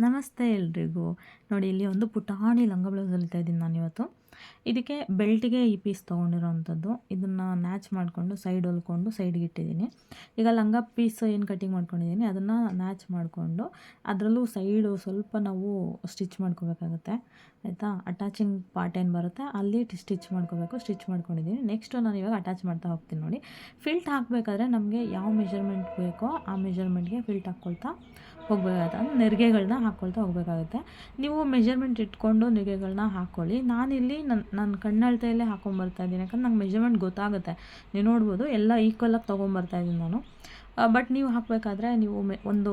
ನಮಸ್ತೆ ಎಲ್ರಿಗೂ. ನೋಡಿ, ಇಲ್ಲಿ ಒಂದು ಪುಟಾಣಿ ಲಂಗ ಬ್ಲೌಸ್ ಹೊಲಿತಾ ಇದ್ದೀನಿ ನಾನು ಇವತ್ತು ಇದಕ್ಕೆ ಬೆಲ್ಟಿಗೆ ಈ ಪೀಸ್ ತೊಗೊಂಡಿರೋವಂಥದ್ದು ಇದನ್ನು ನ್ಯಾಚ್ ಮಾಡಿಕೊಂಡು, ಸೈಡ್ ಹೊಲ್ಕೊಂಡು ಸೈಡ್ಗೆ ಇಟ್ಟಿದ್ದೀನಿ. ಈಗ ಲಂಗ ಪೀಸ್ ಏನು ಕಟಿಂಗ್ ಮಾಡ್ಕೊಂಡಿದ್ದೀನಿ, ಅದನ್ನು ನ್ಯಾಚ್ ಮಾಡಿಕೊಂಡು, ಅದರಲ್ಲೂ ಸೈಡು ಸ್ವಲ್ಪ ನಾವು ಸ್ಟಿಚ್ ಮಾಡ್ಕೋಬೇಕಾಗುತ್ತೆ. ಆಯಿತಾ? ಅಟ್ಯಾಚಿಂಗ್ ಪಾರ್ಟ್ ಏನು ಬರುತ್ತೆ, ಅಲ್ಲಿ ಸ್ಟಿಚ್ ಮಾಡ್ಕೋಬೇಕು, ಸ್ಟಿಚ್ ಮಾಡ್ಕೊಂಡಿದ್ದೀನಿ. ನೆಕ್ಸ್ಟು ನಾನು ಇವಾಗ ಅಟ್ಯಾಚ್ ಮಾಡ್ತಾ ಹೋಗ್ತೀನಿ ನೋಡಿ. ಫಿಲ್ಟ್ ಹಾಕಬೇಕಾದ್ರೆ ನಮಗೆ ಯಾವ ಮೆಜರ್ಮೆಂಟ್ ಬೇಕೋ ಆ ಮೆಷರ್ಮೆಂಟ್ಗೆ ಫಿಲ್ಟ್ ಹಾಕ್ಕೊಳ್ತಾ ಹೋಗಬೇಕಾಗುತ್ತೆ ನೆರಿಗೆಗಳನ್ನ ಹಾಕ್ಕೊಳ್ತಾ ಹೋಗಬೇಕಾಗುತ್ತೆ. ನೀವು ಮೆಜರ್ಮೆಂಟ್ ಇಟ್ಕೊಂಡು ನೆರಿಗೆಗಳನ್ನ ಹಾಕ್ಕೊಳ್ಳಿ ನಾನಿಲ್ಲಿ ನನ್ನ ನನ್ನ ಕಣ್ಣಳ್ತೆಯಲ್ಲೇ ಹಾಕ್ಕೊಂಬರ್ತಾ ಇದ್ದೀನಿ. ಯಾಕಂದ್ರೆ ನಂಗೆ ಮೆಜರ್ಮೆಂಟ್ ಗೊತ್ತಾಗುತ್ತೆ. ನೀವು ನೋಡ್ಬೋದು, ಎಲ್ಲ ಈಕ್ವಲಾಗಿ ತೊಗೊಂಬರ್ತಾ ಇದ್ದೀನಿ ನಾನು. ಬಟ್ ನೀವು ಹಾಕಬೇಕಾದ್ರೆ ನೀವು ಮೆ ಒಂದು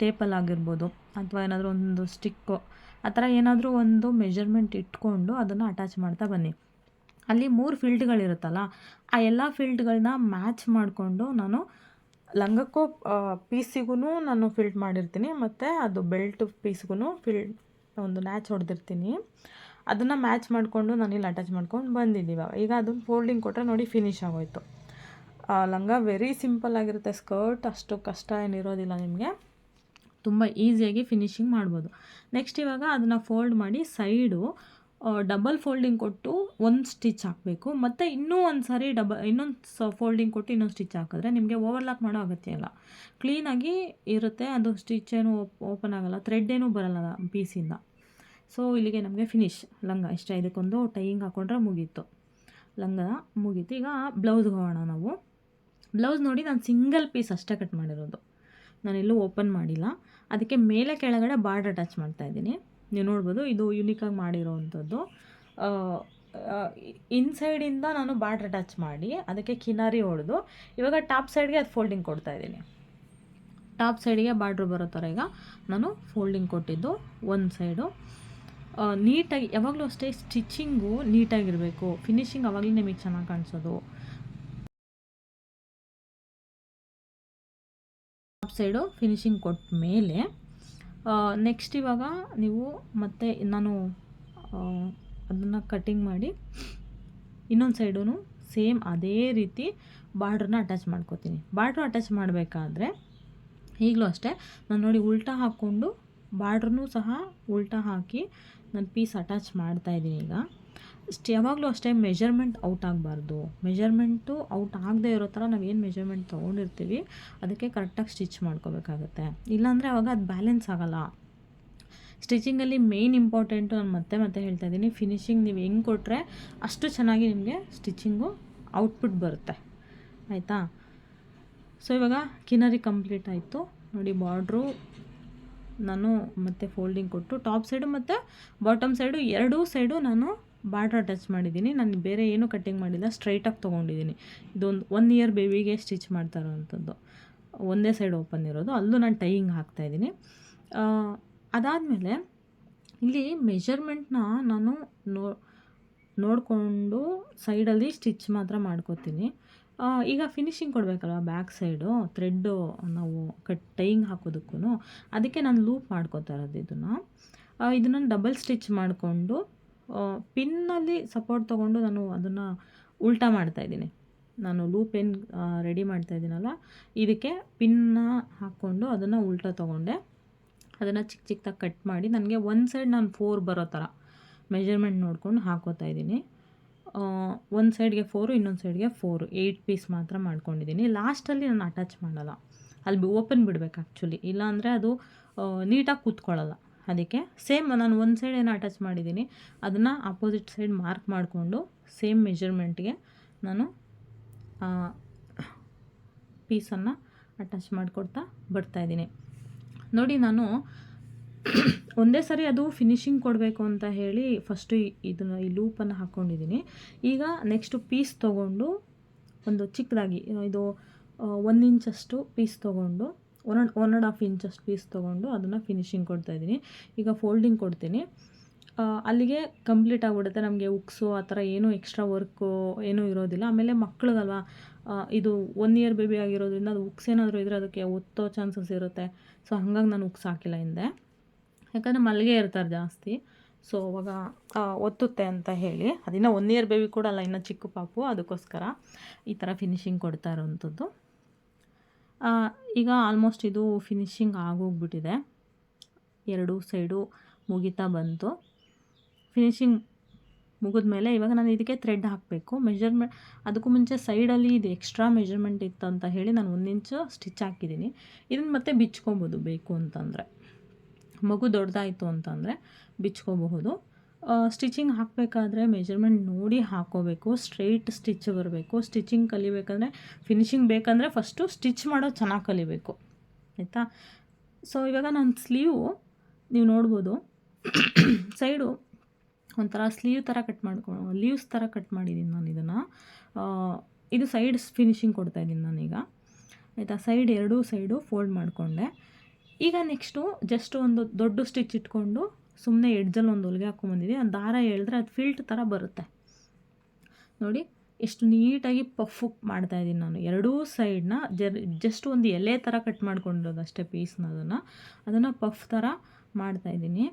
ಟೇಪಲ್ಲಿ ಆಗಿರ್ಬೋದು. ಅಥವಾ ಏನಾದರೂ ಒಂದು ಸ್ಟಿಕ್ಕು ಆ ಥರ ಏನಾದರೂ ಒಂದು ಮೆಜರ್ಮೆಂಟ್ ಇಟ್ಕೊಂಡು ಅದನ್ನು ಅಟ್ಯಾಚ್ ಮಾಡ್ತಾ ಬನ್ನಿ. ಅಲ್ಲಿ ಮೂರು ಫೀಲ್ಡ್ಗಳಿರುತ್ತಲ್ಲ ಆ ಎಲ್ಲ ಫೀಲ್ಡ್ಗಳನ್ನ ಮ್ಯಾಚ್ ಮಾಡಿಕೊಂಡು ನಾನು ಲಂಗಕ್ಕೂ ಪೀಸಿಗೂ ನಾನು ಫಿಲ್ಟ್ ಮಾಡಿರ್ತೀನಿ. ಮತ್ತು ಅದು ಬೆಲ್ಟ್ ಪೀಸ್ಗೂ ಫಿಲ್ ಒಂದು ಮ್ಯಾಚ್ ಹೊಡೆದಿರ್ತೀನಿ. ಅದನ್ನು ಮ್ಯಾಚ್ ಮಾಡಿಕೊಂಡು ನಾನಿಲ್ಲಿ ಅಟ್ಯಾಚ್ ಮಾಡ್ಕೊಂಡು ಬಂದಿದ್ದೀವಿ ಈಗ ಅದನ್ನು ಫೋಲ್ಡಿಂಗ್ ಕೊಟ್ಟರೆ ನೋಡಿ ಫಿನಿಶ್ ಆಗೋಯ್ತು. ಲಂಗ ವೆರಿ ಸಿಂಪಲ್ ಆಗಿರುತ್ತೆ. ಸ್ಕರ್ಟ್ ಅಷ್ಟು ಕಷ್ಟ ಏನಿರೋದಿಲ್ಲ ನಿಮಗೆ. ತುಂಬ ಈಸಿಯಾಗಿ ಫಿನಿಶಿಂಗ್ ಮಾಡ್ಬೋದು. ನೆಕ್ಸ್ಟ್ ಇವಾಗ ಅದನ್ನು ಫೋಲ್ಡ್ ಮಾಡಿ ಸೈಡು ಡಬಲ್ ಫೋಲ್ಡಿಂಗ್ ಕೊಟ್ಟು ಒಂದು ಸ್ಟಿಚ್ ಹಾಕಬೇಕು. ಮತ್ತು ಇನ್ನೂ ಒಂದು ಸಾರಿ ಡಬ ಇನ್ನೊಂದು ಫೋಲ್ಡಿಂಗ್ ಕೊಟ್ಟು ಇನ್ನೊಂದು ಸ್ಟಿಚ್ ಹಾಕಿದ್ರೆ ನಿಮಗೆ ಓವರ್ಲಾಕ್ ಮಾಡೋ ಅಗತ್ಯ ಇಲ್ಲ. ಕ್ಲೀನಾಗಿ ಇರುತ್ತೆ, ಅದು ಸ್ಟಿಚ್ ಏನು ಓಪನ್ ಆಗೋಲ್ಲ ಥ್ರೆಡ್ ಏನೂ ಬರಲ್ಲ ಪೀಸಿಂದ ಸೊ ಇಲ್ಲಿಗೆ ನಮಗೆ ಫಿನಿಶ್ ಲಂಗ ಇಷ್ಟ, ಇದಕ್ಕೊಂದು ಟೈಯಿಂಗ್ ಹಾಕ್ಕೊಂಡ್ರೆ ಮುಗೀತು. ಲಂಗ ಮುಗೀತು. ಈಗ ಬ್ಲೌಸ್ಗೆ ಹೋಗೋಣ ನಾವು. ಬ್ಲೌಸ್ ನೋಡಿ ನಾನು ಸಿಂಗಲ್ ಪೀಸ್ ಅಷ್ಟೇ ಕಟ್ ಮಾಡಿರೋದು. ನಾನೆಲ್ಲೂ ಓಪನ್ ಮಾಡಿಲ್ಲ. ಅದಕ್ಕೆ ಮೇಲೆ ಕೆಳಗಡೆ ಬಾರ್ಡ್ ಅಟ್ಯಾಚ್ ಮಾಡ್ತಾಯಿದ್ದೀನಿ ನೀವು ನೋಡ್ಬೋದು ಇದು ಯುನಿಕಾಗಿ ಮಾಡಿರೋವಂಥದ್ದು ಇನ್ಸೈಡಿಂದ ನಾನು ಬಾರ್ಡ್ರ್ ಅಟ್ಯಾಚ್ ಮಾಡಿ, ಅದಕ್ಕೆ ಕಿನಾರಿ ಹೊಡೆದು, ಇವಾಗ ಟಾಪ್ ಸೈಡ್ಗೆ ಅದು ಫೋಲ್ಡಿಂಗ್ ಕೊಡ್ತಾ ಇದ್ದೀನಿ. ಟಾಪ್ ಸೈಡಿಗೆ ಬಾರ್ಡ್ರ್ ಬರೋ ಥರ ಈಗ ನಾನು ಫೋಲ್ಡಿಂಗ್ ಕೊಟ್ಟಿದ್ದು ಒಂದು ಸೈಡು ನೀಟಾಗಿ, ಯಾವಾಗಲೂ ಅಷ್ಟೇ ಸ್ಟಿಚ್ಚಿಂಗು ನೀಟಾಗಿರಬೇಕು. ಫಿನಿಶಿಂಗ್ ಅವಾಗಲೇ ನಿಮಗೆ ಚೆನ್ನಾಗಿ ಕಾಣಿಸೋದು. ಟಾಪ್ ಸೈಡು ಫಿನಿಶಿಂಗ್ ಕೊಟ್ಟ ಮೇಲೆ ನೆಕ್ಸ್ಟ್ ಇವಾಗ ನೀವು ಮತ್ತೆ ನಾನು ಅದನ್ನು ಕಟ್ಟಿಂಗ್ ಮಾಡಿ, ಇನ್ನೊಂದು ಸೈಡೂ ಸೇಮ್ ಅದೇ ರೀತಿ ಬಾರ್ಡ್ರನ್ನ ಅಟ್ಯಾಚ್ ಮಾಡ್ಕೋತೀನಿ. ಬಾರ್ಡ್ರ್ ಅಟ್ಯಾಚ್ ಮಾಡಬೇಕಾದ್ರೆ ಈಗಲೂ ಅಷ್ಟೇ ನಾನು ನೋಡಿ ಉಲ್ಟಾ ಹಾಕ್ಕೊಂಡು ಬಾರ್ಡ್ರನ್ನೂ ಸಹ ಉಲ್ಟಾ ಹಾಕಿ ನಾನು ಪೀಸ್ ಅಟ್ಯಾಚ್ ಮಾಡ್ತಾಯಿದ್ದೀನಿ ಈಗ. ಯಾವಾಗಲೂ ಅಷ್ಟೇ ಮೆಜರ್ಮೆಂಟ್ ಔಟ್ ಆಗಬಾರ್ದು. ಮೆಜರ್ಮೆಂಟು ಔಟ್ ಆಗದೆ ಇರೋ ಥರ ನಾವು ಏನು ಮೆಜರ್ಮೆಂಟ್ ತೊಗೊಂಡಿರ್ತೀವಿ, ಅದಕ್ಕೆ ಕರೆಕ್ಟಾಗಿ ಸ್ಟಿಚ್ ಮಾಡ್ಕೋಬೇಕಾಗುತ್ತೆ. ಇಲ್ಲಾಂದರೆ ಅವಾಗ ಅದು ಬ್ಯಾಲೆನ್ಸ್ ಆಗೋಲ್ಲ. ಸ್ಟಿಚಿಂಗಲ್ಲಿ ಮೇಯ್ನ್ ಇಂಪಾರ್ಟೆಂಟು ನಾನು ಮತ್ತೆ ಮತ್ತೆ ಹೇಳ್ತಾ ಇದ್ದೀನಿ ಫಿನಿಶಿಂಗ್ ನೀವು ಹೆಂಗೆ ಕೊಟ್ಟರೆ ಅಷ್ಟು ಚೆನ್ನಾಗಿ ನಿಮಗೆ ಸ್ಟಿಚಿಂಗು ಔಟ್ಪುಟ್ ಬರುತ್ತೆ. ಆಯಿತಾ? ಸೊ ಇವಾಗ ಕಿನರಿ ಕಂಪ್ಲೀಟ್ ಆಯಿತು. ನೋಡಿ ಬಾರ್ಡ್ರು ನಾನು ಮತ್ತೆ ಫೋಲ್ಡಿಂಗ್ ಕೊಟ್ಟು ಟಾಪ್ ಸೈಡು ಮತ್ತು ಬಾಟಮ್ ಸೈಡು ಎರಡೂ ಸೈಡು ನಾನು ಬಾರ್ಡ್ರ್ ಅಟ್ಯಾಚ್ ಮಾಡಿದ್ದೀನಿ. ನಾನು ಬೇರೆ ಏನೂ ಕಟ್ಟಿಂಗ್ ಮಾಡಿಲ್ಲ. ಸ್ಟ್ರೈಟಾಗಿ ತೊಗೊಂಡಿದ್ದೀನಿ. ಇದೊಂದು ಒನ್ ಇಯರ್ ಬೇಬಿಗೆ ಸ್ಟಿಚ್ ಮಾಡ್ತಾ ಇರೋವಂಥದ್ದು ಒಂದೇ ಸೈಡ್ ಓಪನ್ ಇರೋದು. ಅಲ್ಲೂ ನಾನು ಟೈಯಿಂಗ್ ಹಾಕ್ತಾಯಿದ್ದೀನಿ ಅದಾದಮೇಲೆ ಇಲ್ಲಿ ಮೆಜರ್ಮೆಂಟ್ನ ನಾನು ನೋ, ನೋಡಿಕೊಂಡು ಸೈಡಲ್ಲಿ ಸ್ಟಿಚ್ ಮಾತ್ರ ಮಾಡ್ಕೋತೀನಿ. ಈಗ ಫಿನಿಶಿಂಗ್ ಕೊಡಬೇಕಲ್ವ ಬ್ಯಾಕ್ ಸೈಡು ಥ್ರೆಡ್ಡು ನಾವು ಕಟ್ ಟೈಯಿಂಗ್ ಹಾಕೋದಕ್ಕೂ ಅದಕ್ಕೆ ನಾನು ಲೂಪ್ ಮಾಡ್ಕೋತಾ ಇರೋದು ಇದನ್ನು. ಇದನ್ನು ಡಬಲ್ ಸ್ಟಿಚ್ ಮಾಡಿಕೊಂಡು ಪಿನ್ನಲ್ಲಿ ಸಪೋರ್ಟ್ ತೊಗೊಂಡು ನಾನು ಅದನ್ನು ಉಲ್ಟಾ ಮಾಡ್ತಾಯಿದ್ದೀನಿ ನಾನು ಲೂಪ್ ಏನು ರೆಡಿ ಮಾಡ್ತಾಯಿದ್ದೀನಲ್ಲ ಇದಕ್ಕೆ ಪಿನ್ನ ಹಾಕ್ಕೊಂಡು ಅದನ್ನು ಉಲ್ಟಾ ತೊಗೊಂಡೆ. ಅದನ್ನು ಚಿಕ್ಕ ಚಿಕ್ಕದಾಗಿ ಕಟ್ ಮಾಡಿ, ನನಗೆ ಒಂದು ಸೈಡ್ ನಾನು ಫೋರ್ ಬರೋ ಥರ ಮೆಜರ್ಮೆಂಟ್ ನೋಡ್ಕೊಂಡು ಹಾಕೋತಾ ಇದ್ದೀನಿ. ಒಂದು ಸೈಡ್ಗೆ ಫೋರು ಇನ್ನೊಂದು ಸೈಡ್ಗೆ ಫೋರು ಏಯ್ಟ್ ಪೀಸ್ ಮಾತ್ರ ಮಾಡ್ಕೊಂಡಿದ್ದೀನಿ. ಲಾಸ್ಟಲ್ಲಿ ನಾನು ಅಟ್ಯಾಚ್ ಮಾಡಲ್ಲ. ಅಲ್ಲಿ ಓಪನ್ ಬಿಡಬೇಕು ಆ್ಯಕ್ಚುಲಿ ಇಲ್ಲಾಂದರೆ ಅದು ನೀಟಾಗಿ ಕೂತ್ಕೊಳ್ಳಲ್ಲ. ಅದಕ್ಕೆ ಸೇಮ್ ನಾನು ಒಂದು ಸೈಡ್ ಏನು ಅಟ್ಯಾಚ್ ಮಾಡಿದ್ದೀನಿ. ಅದನ್ನು ಅಪೋಸಿಟ್ ಸೈಡ್ ಮಾರ್ಕ್ ಮಾಡಿಕೊಂಡು ಸೇಮ್ ಮೆಜರ್ಮೆಂಟ್ಗೆ ನಾನು ಪೀಸನ್ನು ಅಟ್ಯಾಚ್ ಮಾಡಿಕೊಡ್ತಾ ಬರ್ತಾಯಿದ್ದೀನಿ ನೋಡಿ ನಾನು ಒಂದೇ ಸರಿ ಅದು ಫಿನಿಶಿಂಗ್ ಕೊಡಬೇಕು ಅಂತ ಹೇಳಿ ಫಸ್ಟು ಇದನ್ನು ಈ ಲೂಪನ್ನು ಹಾಕ್ಕೊಂಡಿದ್ದೀನಿ ಈಗ ನೆಕ್ಸ್ಟು ಪೀಸ್ ತೊಗೊಂಡು ಒಂದು ಚಿಕ್ಕದಾಗಿ, ಇದು ಒಂದು ಇಂಚಷ್ಟು ಪೀಸ್ ತೊಗೊಂಡು ಒನ್ ಒನ್ ಆ್ಯಂಡ್ ಹಾಫ್ ಇಂಚಷ್ಟು ಪೀಸ್ ತೊಗೊಂಡು ಅದನ್ನು ಫಿನಿಶಿಂಗ್ ಕೊಡ್ತಾಯಿದ್ದೀನಿ. ಈಗ ಫೋಲ್ಡಿಂಗ್ ಕೊಡ್ತೀನಿ. ಅಲ್ಲಿಗೆ ಕಂಪ್ಲೀಟ್ ಆಗಿಬಿಡುತ್ತೆ. ನಮಗೆ ಉಕ್ಸು ಆ ಥರ ಏನೂ ಎಕ್ಸ್ಟ್ರಾ ವರ್ಕು ಏನೂ ಇರೋದಿಲ್ಲ. ಆಮೇಲೆ ಮಕ್ಳಿಗಲ್ಲ ಇದು ಒನ್ ಇಯರ್ ಬೇಬಿ ಆಗಿರೋದ್ರಿಂದ ಅದು ಉಕ್ಸ್ ಏನಾದರೂ ಇದ್ದರೆ ಅದಕ್ಕೆ ಒತ್ತೋ ಚಾನ್ಸಸ್ ಇರುತ್ತೆ. ಸೊ ಹಾಗಾಗಿ ನಾನು ಉಕ್ಸ್ ಹಾಕಿಲ್ಲ ಹಿಂದೆ. ಯಾಕಂದರೆ ಮಲ್ಲಿಗೆ ಇರ್ತಾರೆ ಜಾಸ್ತಿ. ಸೊ ಅವಾಗ ಒತ್ತುತ್ತೆ ಅಂತ ಹೇಳಿ. ಅದಿನ್ನೂ ಒನ್ ಇಯರ್ ಬೇಬಿ ಕೂಡ ಅಲ್ಲ, ಇನ್ನೂ ಚಿಕ್ಕ ಪಾಪು. ಅದಕ್ಕೋಸ್ಕರ ಈ ಥರ ಫಿನಿಶಿಂಗ್ ಕೊಡ್ತಾ ಇರೋವಂಥದ್ದು. ಈಗ ಆಲ್ಮೋಸ್ಟ್ ಇದು ಫಿನಿಶಿಂಗ್ ಆಗೋಗ್ಬಿಟ್ಟಿದೆ. ಎರಡೂ ಸೈಡು ಮುಗಿತಾ ಬಂತು. ಫಿನಿಶಿಂಗ್ ಮುಗಿದ್ಮೇಲೆ ಇವಾಗ ನಾನು ಇದಕ್ಕೆ ಥ್ರೆಡ್ ಹಾಕಬೇಕು. ಮೆಜರ್ಮೆಂಟ್ ಅದಕ್ಕೂ ಮುಂಚೆ ಸೈಡಲ್ಲಿ ಇದು ಎಕ್ಸ್ಟ್ರಾ ಮೆಜರ್ಮೆಂಟ್ ಇತ್ತು ಅಂತ ಹೇಳಿ ನಾನು ಒಂದು ಇಂಚು ಸ್ಟಿಚ್ ಹಾಕಿದ್ದೀನಿ. ಇದನ್ನು ಮತ್ತೆ ಬಿಚ್ಕೊಬೋದು ಬೇಕು ಅಂತಂದರೆ. ಮಗು ದೊಡ್ಡದಾಯಿತು ಅಂತಂದರೆ ಬಿಚ್ಕೋಬಹುದು. ಸ್ಟಿಚಿಂಗ್ ಹಾಕಬೇಕಾದ್ರೆ ಮೆಜರ್ಮೆಂಟ್ ನೋಡಿ ಹಾಕೋಬೇಕು ಸ್ಟ್ರೈಟ್ ಸ್ಟಿಚ್ ಬರಬೇಕು. ಸ್ಟಿಚಿಂಗ್ ಕಲಿಬೇಕಂದ್ರೆ ಫಿನಿಶಿಂಗ್ ಬೇಕಂದರೆ ಫಸ್ಟು ಸ್ಟಿಚ್ ಮಾಡೋದು ಚೆನ್ನಾಗಿ ಕಲಿಬೇಕು. ಆಯಿತಾ? ಸೊ ಇವಾಗ ನಾನು ಸ್ಲೀವ್ ನೀವು ನೋಡ್ಬೋದು. ಸೈಡು ಒಂಥರ ಸ್ಲೀವ್ ಥರ ಕಟ್ ಮಾಡ್ಕೊ ಲೀವ್ಸ್ ಥರ ಕಟ್ ಮಾಡಿದ್ದೀನಿ ನಾನು ಇದನ್ನು. ಇದು ಸೈಡ್ ಫಿನಿಶಿಂಗ್ ಕೊಡ್ತಾಯಿದ್ದೀನಿ ನಾನೀಗ. ಆಯಿತಾ? ಸೈಡ್ ಎರಡೂ ಸೈಡು ಫೋಲ್ಡ್ ಮಾಡಿಕೊಂಡೆ. ಈಗ ನೆಕ್ಸ್ಟು ಜಸ್ಟ್ ಒಂದು ದೊಡ್ಡ ಸ್ಟಿಚ್ ಇಟ್ಕೊಂಡು ಸುಮ್ಮನೆ ಎಡ್ಜಲ್ಲಿ ಒಂದು ಹೊಲಿಗೆ ಹಾಕೊಂಬಂದಿದೆ ಆ ದಾರ ಎಳೆದ್ರೆ ಅದು ಫಿಲ್ಟ್ ಥರ ಬರುತ್ತೆ. ನೋಡಿ, ಎಷ್ಟು ನೀಟಾಗಿ ಪಫ್ ಮಾಡ್ತಾಯಿದ್ದೀನಿ ನಾನು. ಎರಡೂ ಸೈಡ್ನ ಜರ್ ಜಸ್ಟ್ ಒಂದು ಎಲೆ ಥರ ಕಟ್ ಮಾಡ್ಕೊಂಡಿರೋದು ಅಷ್ಟೇ ಪೀಸ್ನ ಅದನ್ನು. ಅದನ್ನು ಪಫ್ ಥರ ಮಾಡ್ತಾಯಿದ್ದೀನಿ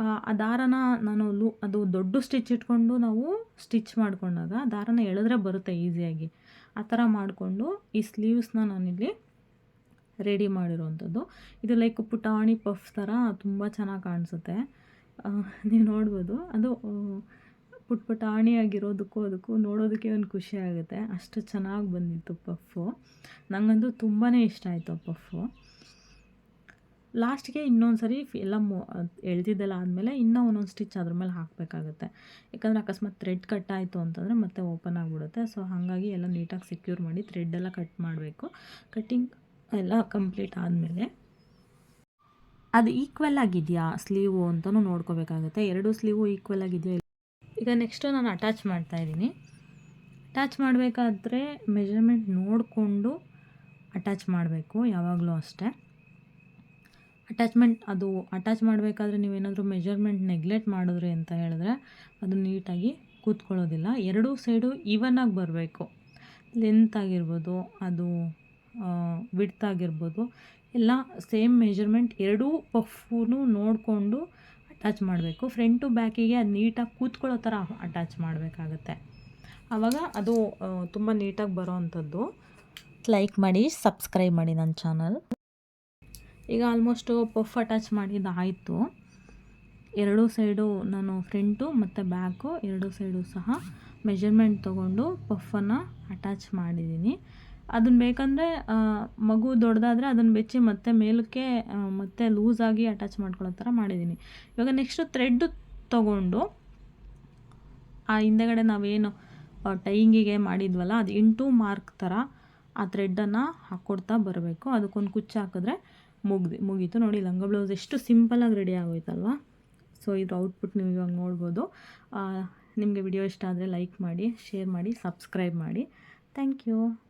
ಆ ದಾರನ ನಾನು ಲೂ, ಅದು ದೊಡ್ಡ ಸ್ಟಿಚ್ ಇಟ್ಕೊಂಡು ನಾವು ಸ್ಟಿಚ್ ಮಾಡ್ಕೊಂಡಾಗ ದಾರನ ಎಳೆದ್ರೆ ಬರುತ್ತೆ ಈಸಿಯಾಗಿ ಆ ಥರ ಮಾಡಿಕೊಂಡು ಈ ಸ್ಲೀವ್ಸ್ನ ನಾನಿಲ್ಲಿ ರೆಡಿ ಮಾಡಿರೋವಂಥದ್ದು. ಇದು ಲೈಕ್ ಪುಟಾಣಿ ಪಫ್ ಥರ ತುಂಬ ಚೆನ್ನಾಗಿ ಕಾಣಿಸುತ್ತೆ. ನೀವು ನೋಡ್ಬೋದು. ಅದು ಪುಟ್ ಪುಟಾಣಿಯಾಗಿರೋದಕ್ಕೂ ಅದಕ್ಕೂ ನೋಡೋದಕ್ಕೆ ಒಂದು ಖುಷಿ ಆಗುತ್ತೆ. ಅಷ್ಟು ಚೆನ್ನಾಗಿ ಬಂದಿತ್ತು ಪಫ್ಫು ನನಗಂತೂ ತುಂಬಾ ಇಷ್ಟ ಆಯಿತು ಪಫ್ಫು ಲಾಸ್ಟ್ಗೆ ಇನ್ನೊಂದು ಸರಿ ಎಲ್ಲ ಮೊ, ಎಳ್ದಿದ್ದೆಲ್ಲ ಆದಮೇಲೆ ಇನ್ನೂ ಒಂದೊಂದು ಸ್ಟಿಚ್ ಅದ್ರ ಮೇಲೆ ಹಾಕಬೇಕಾಗುತ್ತೆ. ಯಾಕಂದರೆ ಅಕಸ್ಮಾತ್ ಥ್ರೆಡ್ ಕಟ್ ಆಯಿತು ಅಂತಂದರೆ ಮತ್ತೆ ಓಪನ್ ಆಗಿಬಿಡುತ್ತೆ. ಸೊ ಹಾಗಾಗಿ ಎಲ್ಲ ನೀಟಾಗಿ ಸೆಕ್ಯೂರ್ ಮಾಡಿ ಥ್ರೆಡ್ಡೆಲ್ಲ ಕಟ್ ಮಾಡಬೇಕು. ಕಟ್ಟಿಂಗ್ ಎಲ್ಲ ಕಂಪ್ಲೀಟ್ ಆದಮೇಲೆ ಅದು ಈಕ್ವಲ್ ಆಗಿದೆಯಾ ಸ್ಲೀವು ಅಂತಲೂ ನೋಡ್ಕೋಬೇಕಾಗುತ್ತೆ. ಎರಡು ಸ್ಲೀವು ಈಕ್ವಲ್ ಆಗಿದೆಯಾ ಈಗ ನೆಕ್ಸ್ಟು ನಾನು ಅಟ್ಯಾಚ್ ಮಾಡ್ತಾಯಿದ್ದೀನಿ ಅಟ್ಯಾಚ್ ಮಾಡಬೇಕಾದ್ರೆ ಮೆಜರ್ಮೆಂಟ್ ನೋಡಿಕೊಂಡು ಅಟ್ಯಾಚ್ ಮಾಡಬೇಕು, ಯಾವಾಗಲೂ ಅಷ್ಟೇ. ಅಟ್ಯಾಚ್ಮೆಂಟ್ ಅದು ಅಟ್ಯಾಚ್ ಮಾಡಬೇಕಾದ್ರೆ ನೀವೇನಾದರೂ ಮೆಜರ್ಮೆಂಟ್ ನೆಗ್ಲೆಕ್ಟ್ ಮಾಡಿದ್ರಿ ಅಂತ ಹೇಳಿದ್ರೆ ಅದು ನೀಟಾಗಿ ಕೂತ್ಕೊಳ್ಳೋದಿಲ್ಲ. ಎರಡೂ ಸೈಡು ಈವನ್ನಾಗಿ ಬರಬೇಕು. ಲೆಂತ್ ಆಗಿರ್ಬೋದು, ಅದು ವಿಡ್ತ್ ಆಗಿರ್ಬೋದು. ಎಲ್ಲ ಸೇಮ್ ಮೆಜರ್ಮೆಂಟ್ ಎರಡೂ ಪಫ್ಫೂ ನೋಡಿಕೊಂಡು ಅಟ್ಯಾಚ್ ಮಾಡಬೇಕು. ಫ್ರಂಟು ಬ್ಯಾಕಿಗೆ ಅದು ನೀಟಾಗಿ ಕೂತ್ಕೊಳ್ಳೋ ಥರ ಅಟ್ಯಾಚ್ ಮಾಡಬೇಕಾಗತ್ತೆ. ಆವಾಗ ಅದು ತುಂಬ ನೀಟಾಗಿ ಬರೋ ಅಂಥದ್ದು. ಲೈಕ್ ಮಾಡಿ ಸಬ್ಸ್ಕ್ರೈಬ್ ಮಾಡಿ ನನ್ನ ಚಾನಲ್ ಈಗ ಆಲ್ಮೋಸ್ಟು ಪಫ್ ಅಟ್ಯಾಚ್ ಮಾಡಿದ್ದಾಯಿತು ಎರಡೂ ಸೈಡು ನಾನು ಫ್ರಂಟು ಮತ್ತು ಬ್ಯಾಕು ಎರಡೂ ಸೈಡು ಸಹ ಮೆಜರ್ಮೆಂಟ್ ತೊಗೊಂಡು ಪಫನ್ನು ಅಟ್ಯಾಚ್ ಮಾಡಿದ್ದೀನಿ ಅದನ್ನು ಬೇಕಂದರೆ ಮಗು ದೊಡ್ಡದಾದರೆ ಅದನ್ನು ಬೆಚ್ಚಿ ಮತ್ತೆ ಮೇಲಕ್ಕೆ ಮತ್ತೆ ಲೂಸಾಗಿ ಅಟ್ಯಾಚ್ ಮಾಡ್ಕೊಳ್ಳೋ ಥರ ಮಾಡಿದ್ದೀನಿ ಇವಾಗ ನೆಕ್ಸ್ಟು ಥ್ರೆಡ್ ತಗೊಂಡು, ಆ, ಹಿಂದೆಗಡೆ ನಾವೇನು ಟೈಯಿಂಗಿಗೆ ಮಾಡಿದ್ವಲ್ಲ, ಅದು ಇಂಟು ಮಾರ್ಕ್ ಥರ ಆ ಥ್ರೆಡ್ಡನ್ನು ಹಾಕ್ಕೊಡ್ತಾ ಬರಬೇಕು. ಅದಕ್ಕೊಂದು ಕುಚ್ಚು ಹಾಕಿದ್ರೆ ಮುಗ್ದು, ಮುಗೀತು. ನೋಡಿ, ಲಂಗ ಬ್ಲೌಸ್ ಎಷ್ಟು ಸಿಂಪಲಾಗಿ ರೆಡಿ ಆಗೋಯ್ತಲ್ವ? ಸೊ ಇದ್ರ ಔಟ್ಪುಟ್ ನೀವು ಇವಾಗ ನೋಡ್ಬೋದು. ನಿಮಗೆ ವಿಡಿಯೋ ಇಷ್ಟ ಆದರೆ ಲೈಕ್ ಮಾಡಿ ಶೇರ್ ಮಾಡಿ ಸಬ್ಸ್ಕ್ರೈಬ್ ಮಾಡಿ. Thank you